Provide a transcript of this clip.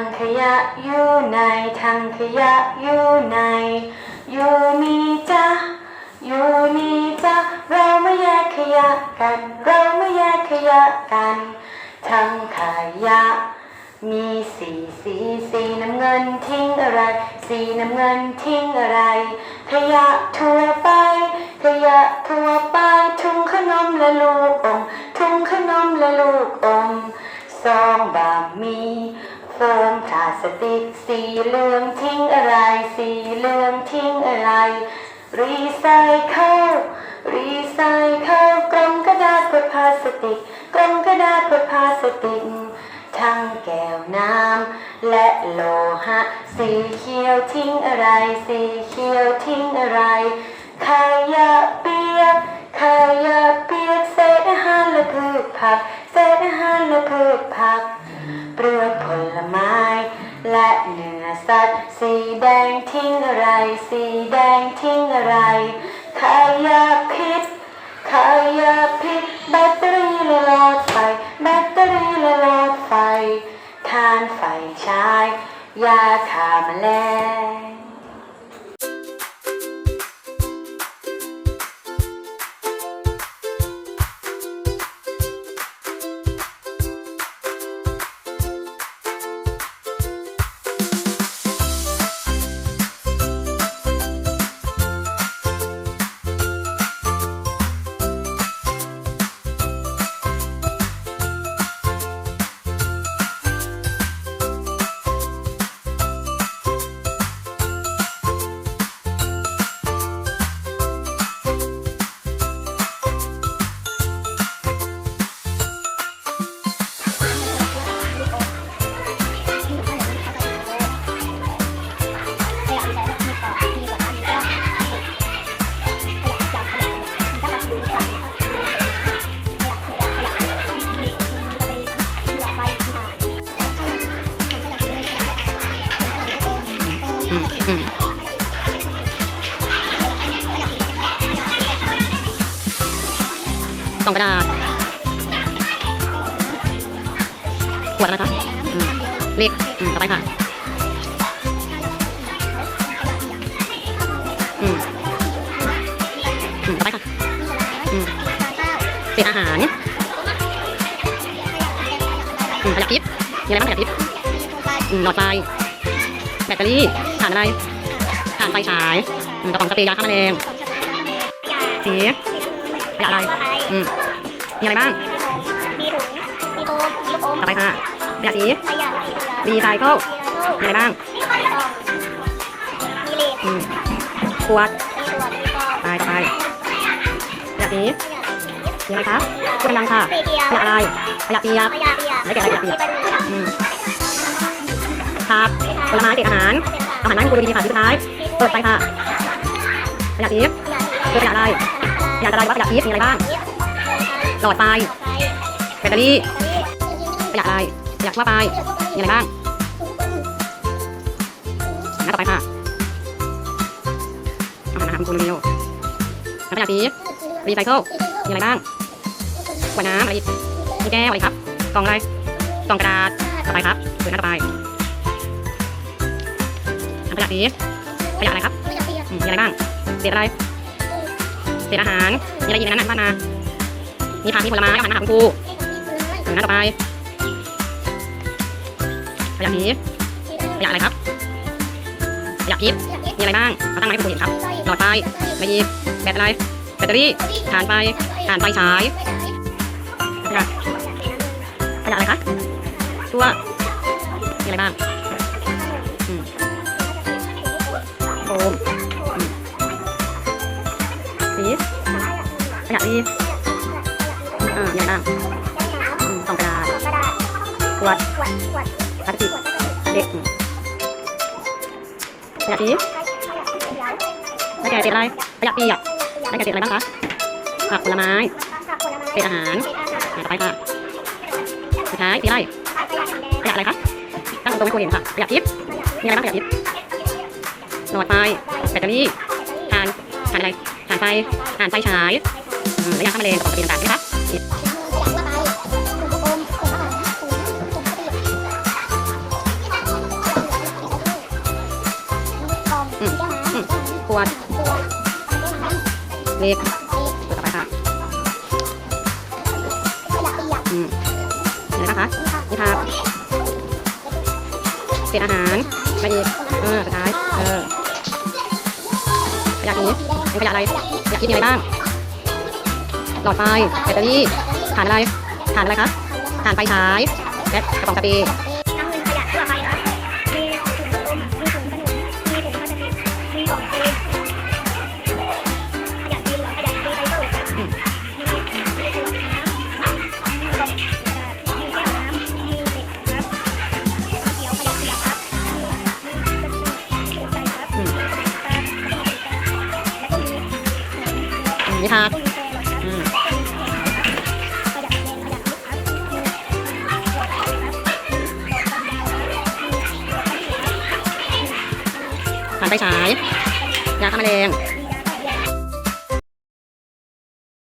งขยะอยู่ไหนถังขยะอยู่ไหนอยู่นี่จ้ะอยู่นี่จ้ะเราไม่แยกขยะกัน เราไม่แยกขยะกันถังขยะ มีสีสีสีน้ำเงินทิ้งอะไร สีน้ำเงินทิ้งอะไร ขยะทั่วไป ขยะทั่วไป ถุงขนมและลูกอมถุงขนมและลูกอมซองบะหมี่ โฟมพลาสติกสีเหลืองทิ้งอะไร สีเหลืองทิ้งอะไร รีไซเคิลรีไซเคิลกล่องกระดาษเพื่อพลาสติกกล่องกระดาษเพื่อพลาสติก ทั้งแก้วน้ำและโลหะ สีเขียวทิ้งอะไร สีเขียวทิ้งอะไรขยะเปียกขยะเปียกเศษอาหารและพืชผักเศษอาหารและพืช สัตว์สีแดงทิ้งอะไร สีแดงทิ้งอะไรขยะพิษขยะพิษแบตเตอรี่ละหลอดไฟแบตเตอรี่ละหลอดไฟทานไฟฉายยาฆ่าแมลง กล่องกระดาษขวดอะคะเล็กต่อไปค่ะต่อไปค่ะเศษอาหารอืมขยะพิษมีอะไรบ้างขยะพิษอืมหลอดไฟ แบตเตอรี่ถ่านอะไรถ่านไฟฉายอืมกระป๋องสเปรย์ยาฆ่าแมลงสีขยะอะไรอืมมีอะไรบ้างมีถุงมีโฟมมีลูกอมต่อไปค่ะขยะสีขยะรีไซเคิลมีอะไรบ้างมีเลดอืมขวดมีขวดมีกรอบไปต่อไปขยะสีมีอะไรคะพูดดังๆค่ะเศษเดียวขยะอะไรขยะเปียกขยะเปียกไม่แกะขยะเปียกมีปลาดุกอืม ผักผลไม้เศษอาหาร อาหันมาให้คุณดูดีๆค่ะสุดท้าย เปิดไปค่ะขยะสีคือขยะอะไรขยะอะไรว่าขยะพีชมีอะไรบ้าง หลอดไฟแบตเตอรี่ขยะอะไรขยะทั่วไปมีอะไรบ้างหน้าต่อไปค่ะอาหันมาหาคุณครูเร็วขยะสีรีไซเคิลมีอะไรบ้างขวดน้ำอะไรอีกมีแก้วอะไรครับ กล่องอะไร กล่องกระดาษต่อไปครับเปิดหน้าต่อไป ยะสีขยะอะไรครับอืมมีอะไรบ้างเศษอะไรเศษอาหารมีอะไรอีกในนั้นนะบ้านมามีผักมีผลไม้เอาหันมาหาคุณครูเปิดหน้าต่อไปขยะสีขยะอะไรครับขยะพิษมีอะไรบ้างเอาตั้งมาให้คุณครูเห็นครับหลอดไฟอะไรอีกแบตอะไรแบตเตอรี่ถ่านไฟถ่านไฟฉายขยะขยะอะไรคะตัวมีอะไรบ้าง ขยะดีเออมีอะไรบ้างอืมกล่องกระดาษขวดพลาสติกเด็กขยะสีแล้วแกะเศษอะไรขยะเปียกแล้วแกะเศษอะไรบ้างคะผักผลไม้เศษอาหารเศษอาหารอะต่อไปค่ะสุดท้ายสีอะไรขยะสีแดงขยะอะไรคะตั้งตรงให้คุณเห็นค่ะขยะทิพย์มีอะไรบ้างขยะทิพย์หลอดไฟแบตเตอรี่ถ่านถ่านอะไรถ่านไฟถ่านไฟฉาย ไม่ยากข้ามเลนของตีต่างๆนะครับขวดเล็กต่อไปค่ะอืมนี่นะคะนี่ครับเศษอาหารมาอีกเออสุดท้ายเออขยะตรงนี้เป็นขยะอะไรขยะคิดยังไงบ้าง หลอดไฟแบตเตอรี่ถ่านอะไรถ่านอะไรคะถ่านไฟฉายแก๊สกระป๋องสเปรย์น้ำเงินขยะทั่วไปครับมีถุงลูกอมมีถุงขนมมีถุงพลาสติกมีของเองขยะจีนหรอขยะรีไซเคิลครับมีมีขวดน้ำมีกล่องกระดาษมีแก้วน้ำมีเหล็กครับเขียวขยะขยะครับมีมีกระดาษใส่ครับมครับแล้วก็มีมนี่ค่ะ ไฟฉายยาฆ่าแมลง